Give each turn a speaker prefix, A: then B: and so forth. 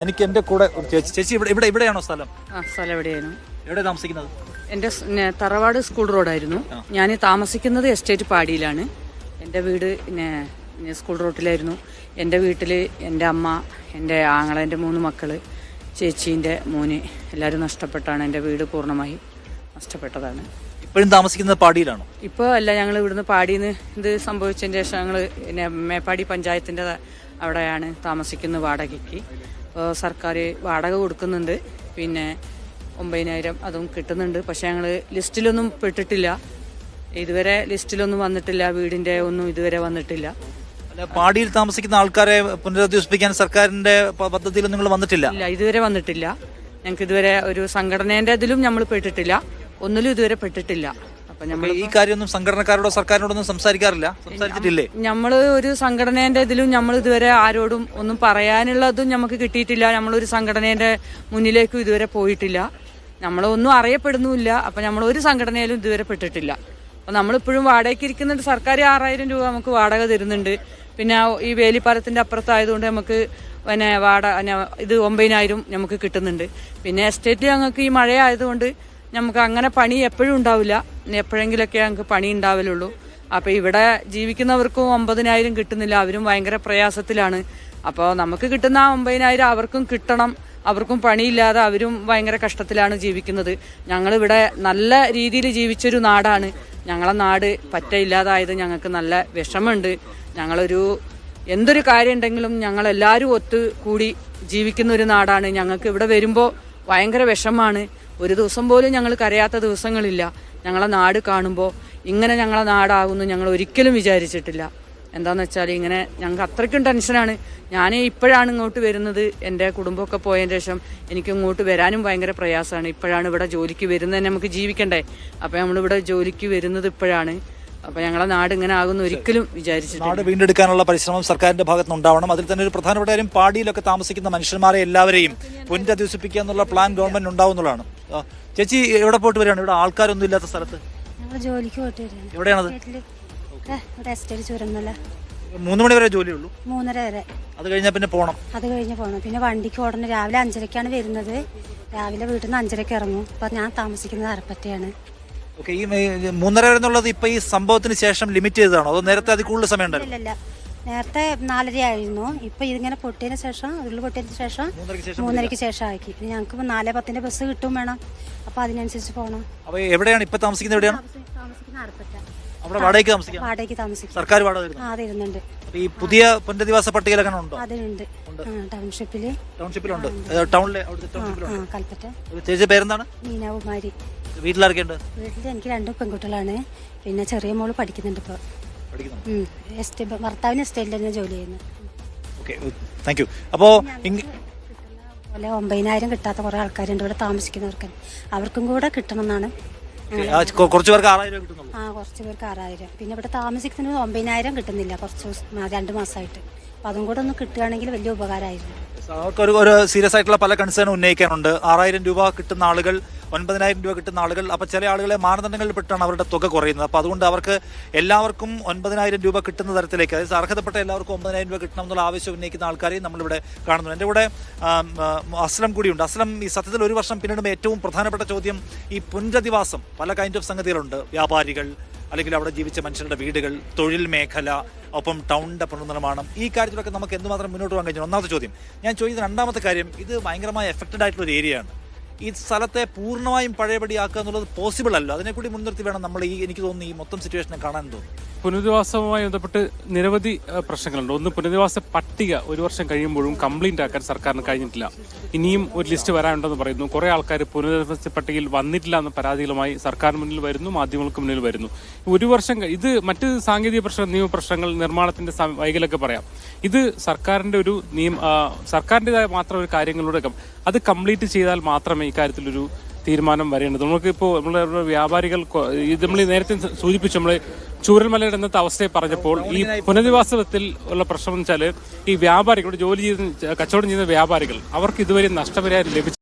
A: എനിക്ക് എന്റെ കൂടെ ഒരു ചേച്ചി ചേച്ചി ഇവിടെ ഇവിടെ ഇവിടെയാണോ സ്ഥലം?
B: ആ സ്ഥലം എവിടെയായിരുന്നു?
A: എവിടെ താമസിക്കുന്നത്?
B: എന്റെ സ് നെ- തറവാട് സ്കൂൾ റോഡായിരുന്നു. ഞാൻ താമസിക്കുന്നത് എസ്റ്റേറ്റ് പാടിയിലാണ്. എന്റെ വീട് സ്കൂൾ റോട്ടിലായിരുന്നു. എന്റെ വീട്ടിൽ എന്റെ അമ്മ എന്റെ ആങ്ങളെ എന്റെ മൂന്ന് മക്കൾ ചേച്ചീന്റെ മോന് എല്ലാവരും നഷ്ടപ്പെട്ടാണ്. എന്റെ വീട് പൂർണമായി നഷ്ടപ്പെട്ടതാണ്.
A: ഇപ്പോഴും താമസിക്കുന്നത് പാടിയിലാണോ?
B: ഇപ്പോൾ അല്ല ഞങ്ങൾ ഇവിടുന്ന് പാടിയിൽ ഇത് സംഭവിച്ചതിന് ശേഷം ഞങ്ങൾ പിന്നെ മേപ്പാടി പഞ്ചായത്തിന്റെ അവിടെയാണ് താമസിക്കുന്നത് വാടകയ്ക്ക്. സർക്കാർ വാടക കൊടുക്കുന്നുണ്ട്. പിന്നെ ഒമ്പതിനായിരം അതും കിട്ടുന്നുണ്ട്. പക്ഷെ ഞങ്ങൾ ലിസ്റ്റിലൊന്നും പെട്ടിട്ടില്ല. ഇതുവരെ ലിസ്റ്റിലൊന്നും വന്നിട്ടില്ല. വീടിന്റെ ഒന്നും ഇതുവരെ വന്നിട്ടില്ല.
A: പാടിയിൽ താമസിക്കുന്ന ആൾക്കാരെ പുനരധിവസിപ്പിക്കാൻ സർക്കാരിന്റെ പദ്ധതിയിൽ നിങ്ങൾ വന്നിട്ടില്ല?
B: ഇല്ല ഇതുവരെ വന്നിട്ടില്ല. ഞങ്ങൾക്ക് ഇതുവരെ ഒരു സംഘടനേന്റെ ഇതിലും നമ്മൾ പെട്ടിട്ടില്ല. ഒന്നിലും ഇതുവരെ പെട്ടിട്ടില്ല. നമ്മൾ
A: ഈ കാര്യമൊന്നും സംഘടനക്കാരോടോ സർക്കാരിനോടൊന്നും സംസാരിക്കാറില്ല? സംസാരിച്ചിട്ടില്ലേ?
B: നമ്മൾ ഒരു സംഘടനേന്റെ ഇതിലും നമ്മൾ ഇതുവരെ ആരോടും ഒന്നും പറയാനുള്ളതും നമുക്ക് കിട്ടിയിട്ടില്ല. നമ്മളൊരു സംഘടനേന്റെ മുന്നിലേക്കും ഇതുവരെ പോയിട്ടില്ല. നമ്മളൊന്നും അറിയപ്പെടുന്നുമില്ല. അപ്പം നമ്മൾ ഒരു സംഘടനയിലും ഇതുവരെ പെട്ടിട്ടില്ല. അപ്പം നമ്മളിപ്പോഴും വാടകയ്ക്ക് ഇരിക്കുന്നുണ്ട് സർക്കാർ ആറായിരം രൂപ നമുക്ക് വാടക തരുന്നുണ്ട്. പിന്നെ ഈ വേലിപ്പാലത്തിന്റെ അപ്പുറത്തായതുകൊണ്ട് നമുക്ക് പിന്നെ വാട ഇത് ഒമ്പതിനായിരം നമുക്ക് കിട്ടുന്നുണ്ട്. പിന്നെ എസ്റ്റേറ്റ് ഞങ്ങൾക്ക് ഈ മഴ ആയതുകൊണ്ട് നമുക്ക് അങ്ങനെ പണി എപ്പോഴും ഉണ്ടാവില്ല. എപ്പോഴെങ്കിലൊക്കെ ഞങ്ങൾക്ക് പണി ഉണ്ടാവലുള്ളൂ അപ്പോൾ ഇവിടെ ജീവിക്കുന്നവർക്കും ഒമ്പതിനായിരം കിട്ടുന്നില്ല. അവരും ഭയങ്കര പ്രയാസത്തിലാണ്. അപ്പോൾ നമുക്ക് കിട്ടുന്ന ആ ഒമ്പതിനായിരം അവർക്കും കിട്ടണം. അവർക്കും പണിയില്ലാതെ അവരും ഭയങ്കര കഷ്ടത്തിലാണ് ജീവിക്കുന്നത്. ഞങ്ങളിവിടെ നല്ല രീതിയിൽ ജീവിച്ചൊരു നാടാണ്. ഞങ്ങളെ നാട് പറ്റ ഇല്ലാതായത് ഞങ്ങൾക്ക് നല്ല വിഷമമുണ്ട്. ഞങ്ങളൊരു എന്തൊരു കാര്യം ഉണ്ടെങ്കിലും ഞങ്ങളെല്ലാവരും ഒത്തു കൂടി ജീവിക്കുന്ന ഒരു നാടാണ്. ഞങ്ങൾക്ക് ഇവിടെ വരുമ്പോൾ ഭയങ്കര വിഷമാണ്. ഒരു ദിവസം പോലും ഞങ്ങൾ കരയാത്ത ദിവസങ്ങളില്ല. ഞങ്ങളെ നാട് കാണുമ്പോൾ ഇങ്ങനെ ഞങ്ങളെ നാടാകുന്നു ഞങ്ങൾ ഒരിക്കലും വിചാരിച്ചിട്ടില്ല. എന്താണെന്ന് വെച്ചാൽ ഇങ്ങനെ ഞങ്ങൾക്ക് അത്രയ്ക്കും ടെൻഷനാണ് ഞാൻ ഇപ്പോഴാണ് ഇങ്ങോട്ട് വരുന്നത്. എന്റെ കുടുംബമൊക്കെ പോയതിന് ശേഷം എനിക്ക് ഇങ്ങോട്ട് വരാനും ഭയങ്കര പ്രയാസമാണ്. ഇപ്പോഴാണ് ഇവിടെ ജോലിക്ക് വരുന്നത് നമുക്ക് ജീവിക്കണ്ടേ? അപ്പോൾ നമ്മളിവിടെ ജോലിക്ക് വരുന്നത് ഇപ്പോഴാണ്. അപ്പോൾ ഞങ്ങളുടെ നാട് ഇങ്ങനെ ആകുന്നു ഒരിക്കലും വിചാരിച്ചിട്ടില്ല.
A: നാട് വീണ്ടെടുക്കാനുള്ള പരിശ്രമം സർക്കാരിന്റെ ഭാഗത്ത് ഉണ്ടാവണം. അതിൽ തന്നെ ഒരു പ്രധാനപ്പെട്ട കാര്യം പാടിയിലൊക്കെ താമസിക്കുന്ന മനുഷ്യന്മാരെ എല്ലാവരെയും പുനരധിവസിപ്പിക്കുക എന്നുള്ള പ്ലാൻ ഗവൺമെന്റ് ഉണ്ടാവുന്നതാണ് ചേച്ചി എവിടെ പോയിട്ട് വരികയാണ്? ഇവിടെ ആൾക്കാരൊന്നും ഇല്ലാത്ത സ്ഥലത്ത്.
C: ജോലിക്ക് പോയിട്ട്
A: എവിടെയാണത്? മൂന്ന് മണി വരെ ജോലിയുള്ളൂ
C: മൂന്നര വരെ.
A: അത് കഴിഞ്ഞാൽ പിന്നെ പോണം.
C: അത് കഴിഞ്ഞ് പോണം. പിന്നെ വണ്ടിക്ക് ഓടണം. രാവിലെ അഞ്ചരക്കാണ് വരുന്നത്. രാവിലെ വീട്ടിൽ നിന്ന് അഞ്ചരക്ക് ഇറങ്ങും. അപ്പൊ ഞാൻ താമസിക്കുന്നത് അരപ്പറ്റയാണ്.
A: ഓക്കെ ഈ മൂന്നര വരെ എന്നുള്ളത് ഇപ്പൊ ഈ സംഭവത്തിന് ശേഷം ലിമിറ്റ് ചെയ്തതാണോ? അതോ നേരത്തെ അതിൽ കൂടുതൽ സമയം ഉണ്ടായിരുന്നു?
C: ഇല്ലല്ല നേരത്തെ നാലര ആയിരുന്നു. ഇപ്പൊ ഇതിങ്ങനെ പൊട്ടിയതിന് ശേഷം ഉരുൾ പൊട്ടിയതിന് ശേഷം
A: മൂന്നരയ്ക്ക് ശേഷം
C: മൂന്നരക്ക് ശേഷം ആക്കി ഇനി ഞങ്ങൾക്ക് ഇപ്പൊ നാല് പത്തിന്റെ ബസ് കിട്ടും വേണം. അപ്പൊ അതിനനുസരിച്ച് പോകണം
A: അപ്പൊ എവിടെയാണ് ഇപ്പൊ താമസിക്കുന്നത് എവിടെയാണ്?
C: താമസിക്കുന്ന അരപ്പറ്റ
A: അവിടെ വാടകയ്ക്ക് താമസിക്കാം.
C: വാടകയ്ക്ക് താമസിക്കും.
A: സർക്കാർ വാടക തരുന്നു
C: ആ അതിരുന്നുണ്ട്
A: അപ്പൊ ഈ പുതിയ പുനരധിവാസ പട്ടികയിൽ അങ്ങനെ ഉണ്ടോ
C: അതിനുണ്ട്. ആ, ടൗൺഷിപ്പിൽ.
A: ടൗൺഷിപ്പിലുണ്ട്. ഏ, ടൗണിലെ അവിടുത്തെ
C: ആ
A: ടൗൺഷിപ്പിലുണ്ട്?
C: ആ കൽപ്പറ്റ
A: ചേച്ചിയുടെ ചേച്ചി പേരെന്താണ്?
C: മീനാകുമാരി
A: വീട്ടിലാരൊക്കെ ഉണ്ട്
C: വീട്ടിൽ എനിക്ക് രണ്ട് പെൺകുട്ടികളാണ്. പിന്നെ ചെറിയ മോൾ പഠിക്കുന്നുണ്ട് ഇപ്പോൾ എസ്റ്റേ ഭർത്താവിന് എസ്റ്റേറ്റിൽ തന്നെ ജോലി ചെയ്യുന്നു.
A: ഓക്കെ. താങ്ക് യു
C: അതുപോലെ ഒമ്പതിനായിരം കിട്ടാത്ത കുറേ ആൾക്കാരുണ്ട് ഇവിടെ താമസിക്കുന്നവർക്ക്. അവർക്കും കൂടെ
A: കിട്ടണമെന്നാണ് കുറച്ച് പേർക്ക് ആറായിരം
C: ആ കുറച്ച് പേർക്ക് ആറായിരം. പിന്നെ ഇവിടെ താമസിക്കുന്നത് ഒമ്പതിനായിരം കിട്ടുന്നില്ല. കുറച്ച് രണ്ട് മാസമായിട്ട് അപ്പം അതും കൂടെ ഒന്ന് കിട്ടുകയാണെങ്കിൽ വലിയ ഉപകാരമായിരുന്നു.
A: അവർക്ക് ഒരു ഒരു സീരിയസ് ആയിട്ടുള്ള പല കൺസേൺ ഉന്നയിക്കാനുണ്ട്. ആറായിരം രൂപ കിട്ടുന്ന ആളുകൾ ഒൻപതിനായിരം രൂപ കിട്ടുന്ന ആളുകൾ അപ്പൊ ചില ആളുകളെ മാനദണ്ഡങ്ങളിൽ പെട്ടാണ് അവരുടെ തുക കുറയുന്നത്. അപ്പൊ അതുകൊണ്ട് അവർക്ക് എല്ലാവർക്കും ഒൻപതിനായിരം രൂപ കിട്ടുന്ന തരത്തിലേക്ക് അതായത് അർഹതപ്പെട്ട എല്ലാവർക്കും ഒമ്പതിനായിരം രൂപ കിട്ടണം എന്നുള്ള ആവശ്യം ഉന്നയിക്കുന്ന ആൾക്കാരെയും നമ്മളിവിടെ കാണുന്നു എന്റെ കൂടെ അസ്ലം കൂടിയുണ്ട്. അസ്ലം ഈ സത്യത്തിൽ ഒരു വർഷം പിന്നിടുമ്പോൾ ഏറ്റവും പ്രധാനപ്പെട്ട ചോദ്യം ഈ പുനരധിവാസം പല കൈൻഡ് ഓഫ് സംഗതികളുണ്ട്. വ്യാപാരികൾ അല്ലെങ്കിൽ അവിടെ ജീവിച്ച മനുഷ്യരുടെ വീടുകൾ തൊഴിൽ മേഖല ഒപ്പം ടൗണിന്റെ പുനർനിർമ്മാണം. ഈ കാര്യത്തിലൊക്കെ നമുക്ക് എന്തുമാത്രം മുന്നോട്ട് പോകാൻ കഴിഞ്ഞു? ഒന്നാമത്തെ ചോദ്യം. ഞാൻ ചോദിക്കുന്ന രണ്ടാമത്തെ കാര്യം ഇത് ഭയങ്കരമായി എഫക്റ്റഡ് ആയിട്ടുള്ള ഒരു ഏരിയയാണ് ഈ സ്ഥലത്തെ പൂർണമായും പഴയപടിയാക്കുക എന്നുള്ളത് പോസിബിൾ അല്ല. അതിനെ കൂടി മുൻനിർത്തി വേണം നമ്മൾ ഈ എനിക്ക് തോന്നുന്നു ഈ മൊത്തം സിറ്റുവേഷനെ കാണാൻ തോന്നുന്നു.
D: പുനരധിവാസവുമായി ബന്ധപ്പെട്ട് നിരവധി പ്രശ്നങ്ങളുണ്ട്. ഒന്ന് പുനരധിവാസ പട്ടിക ഒരു വർഷം കഴിയുമ്പോഴും കംപ്ലീറ്റ് ആക്കാൻ സർക്കാരിന് കഴിഞ്ഞിട്ടില്ല. ഇനിയും ഒരു ലിസ്റ്റ് വരാനുണ്ടെന്ന് പറയുന്നു. കുറെ ആൾക്കാർ പുനരധിവാസ പട്ടികയിൽ വന്നിട്ടില്ല എന്ന പരാതികളുമായി സർക്കാരിന് മുന്നിൽ വരുന്നു മാധ്യമങ്ങൾക്ക് മുന്നിൽ വരുന്നു. ഒരു വർഷം ഇത് മറ്റ് സാങ്കേതിക പ്രശ്ന നിയമ പ്രശ്നങ്ങൾ നിർമ്മാണത്തിന്റെ വൈകലൊക്കെ പറയാം. ഇത് സർക്കാരിന്റെ ഒരു നിയമ സർക്കാരിന്റെതായ മാത്രം ഒരു കാര്യങ്ങളുടെ അത് കംപ്ലീറ്റ് ചെയ്താൽ മാത്രമേ ഇക്കാര്യത്തിലൊരു തീരുമാനം വരേണ്ടത്. നമുക്ക് ഇപ്പോൾ നമ്മുടെ വ്യാപാരികൾ ഇത് നമ്മൾ നേരത്തെ സൂചിപ്പിച്ചു നമ്മൾ ചൂരൽമലയുടെ ഇന്നത്തെ അവസ്ഥയെ പറഞ്ഞപ്പോൾ ഈ പുനരധിവാസത്തിൽ ഉള്ള പ്രശ്നം എന്ന് വെച്ചാൽ ഈ വ്യാപാരികളുടെ ജോലി ചെയ്ത് കച്ചവടം ചെയ്യുന്ന വ്യാപാരികൾ അവർക്ക് ഇതുവരെ നഷ്ടപരിഹാരം ലഭിച്ചു